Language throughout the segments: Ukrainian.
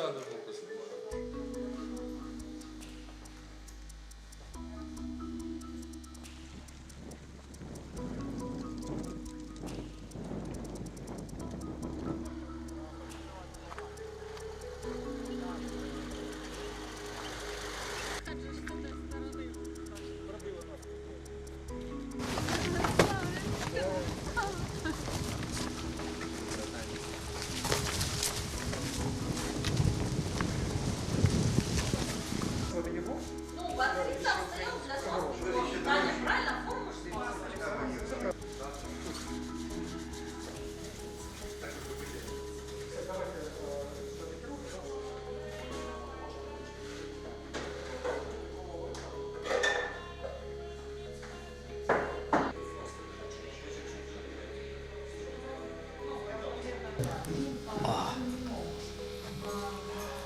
other. Батарея стоял для правильно? Форму что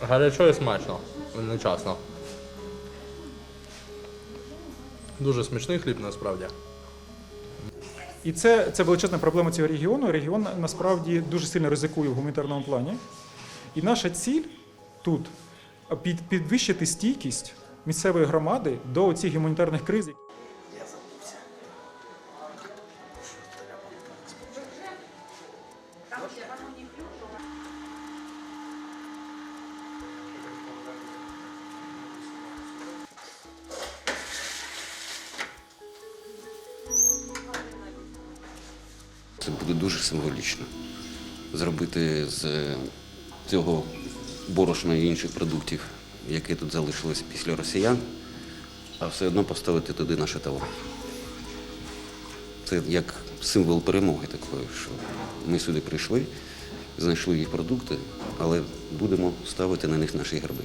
Гарячо і смачно. Одночасно. Дуже смачний хліб насправді. І це, це величезна проблема цього регіону. Регіон насправді дуже сильно ризикує в гуманітарному плані. І наша ціль тут під, підвищити стійкість місцевої громади до цих гуманітарних криз. Це буде дуже символічно. Зробити з цього борошна і інших продуктів, які тут залишилися після росіян, а все одно поставити туди наші товари. Це як символ перемоги такої, що ми сюди прийшли, знайшли їх продукти, але будемо ставити на них наші герби.